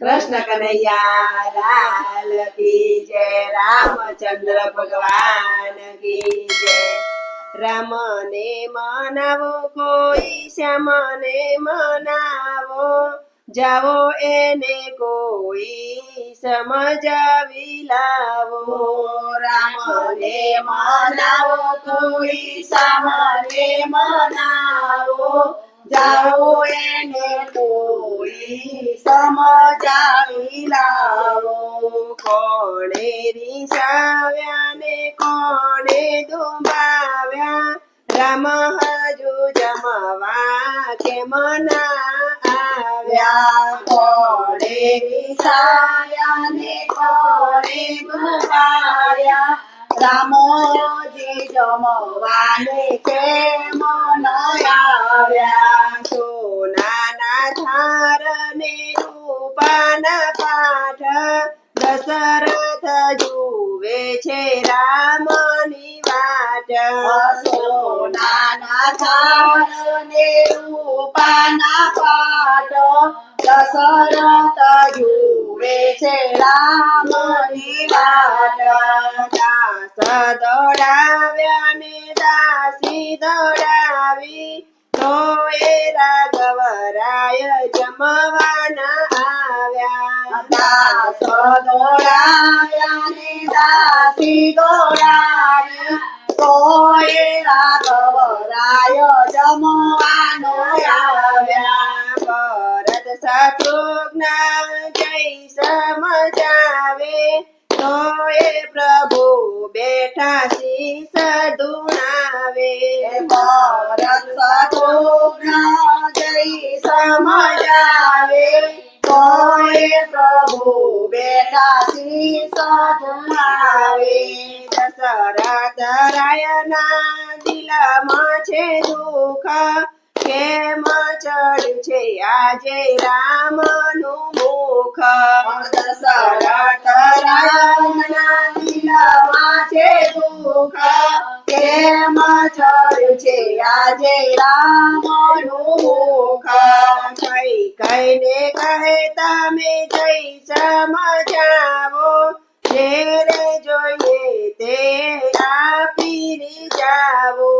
કૃષ્ણ કનૈયા લાલ કી જય રામચંદ્ર ભગવાન કી જય રામને મનાવો, કોઈ શ્યામને મનાવો જાવો એને કોઈ સમજાવી લાવો રામને મનાવો, કોઈ સામને મનાવો જાઓ એને કોઈ સમજાવી લાવો કોણે રીસાવ્યા ને કોણે દુંબાવ્યા રામ હજુ જમવા કે મના આવ્યા કોણે રીસાયા ને કોણે દુભાયા રામોજી જમવાને કે મન આવ્યા સોનાના થાર રૂપાના પાઠ દશરથ જુએ છે રામની વાટ. સોનાના થાળ ને રૂપાના પાટ દશરથ જુએ છે રામની વાટ દાસ દોડાવ્યા ને દાસી દોડાવી તો એ રાઘવરાય જમવાના આવ્યા દાસ દોડાવ્યા ને દાસી દોડાવ્યા કોઈ રાઘવરાય જમવાનો શત્રુઘ્ન જય સમજાવે તો એ પ્રભુ બેઠા શીસ ધુણાવે ભરત શત્રુઘ્ન જય સમજાવે પ્રભુ બેઠા દશરથ રાયના દિલમાં છે દુઃખ કેમ ચડશે આજે રામનું મુખ? દશરથ રામના દિલમાં છે દુઃખ. કેમ ચડશે છે આજે રામનું મુખ? કઈ કઈને કહે તમે જઈ સમજાવો. જેને જોઈએ તે આપી જાવો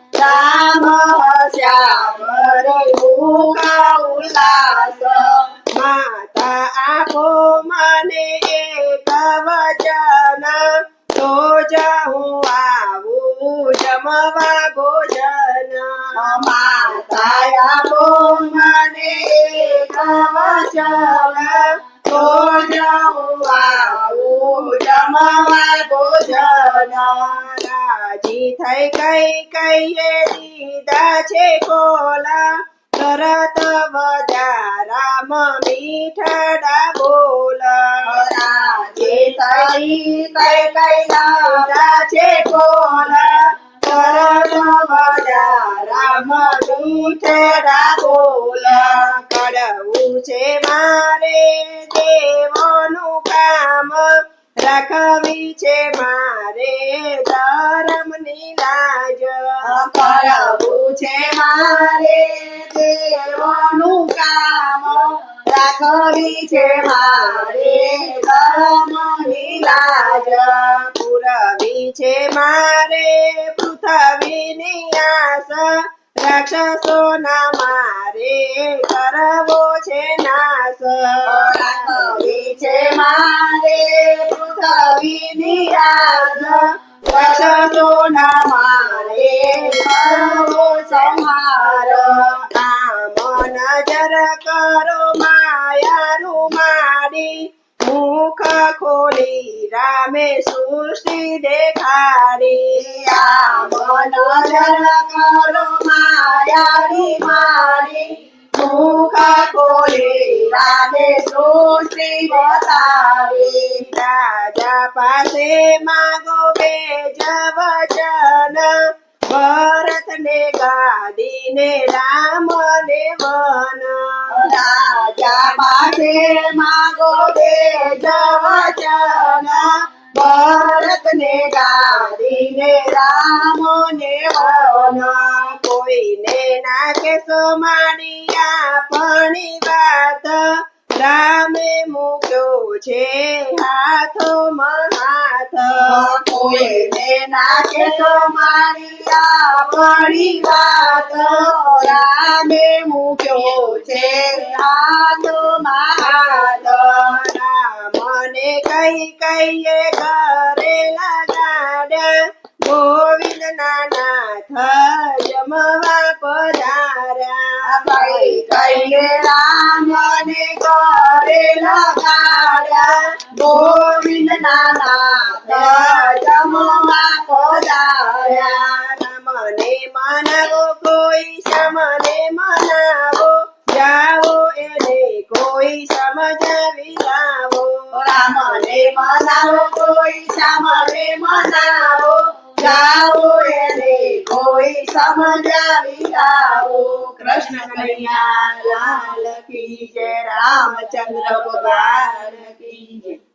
રામ શ્યામ રે ઉલ્લાસ. માતા આપો મને એક વચન. તો જ હું આવું જમવા ભોજન. માતાયા બો મને એક વચન. થઈ કઈ કઈએ દીધા છે કોલા? તરત વધ્યા રામ મીઠડા બોલા. રાજે તઈ કઈ કઈ દાદા છે કોલા? તરત બજા રામ મીઠડા બોલ. કરવું છે મારે દેવનું કામ. રાખવી છે મારે ધર્મની લાજ. કરવું છે મારે દેવનું કામ. રાખવી છે મારે ધર્મની લાજ. પુરવી છે મારે પૃથ્વીની આસ. રાક્ષસોના મારે કરવો પૃથ્વીની આસ રાક્ષસોના મારે નજર કરો માયાનું મારી મુખ ખોલી રામે સૃષ્ટિ દેખાડી આમ નજર કરો માયાની મારી મુખ ખોલી રામે બતાવી રાજા પાસે માગો બે વચન ભરત ને ગાદી ને રામ ને વન. રાજા પાસે માગો બે વચન ભરત ને ગાદી ને રામ ને વન. કોઈને નાખે સો માડિયા પણી વાત. રામે મૂક્યો છે હાથ કોઈને નાખે તો મારિયા પડી વાત. રામે મૂક્યો છે હાથો હાથ મને કઈ કઈએ ઘરે લગાડ્યા ગોવિંદ નાથ જમવા પધાર્યા ભાઈ મને મનાવો કોઈ મને મનાવો જાઓ એને કોઈ રામને મનાવો કોઈ સામને મનાવો જાઓ કોઈ સમજાવી આવો. કૃષ્ણ કન્યા લાલ કી જય રામચંદ્ર ભગવાન કી જય.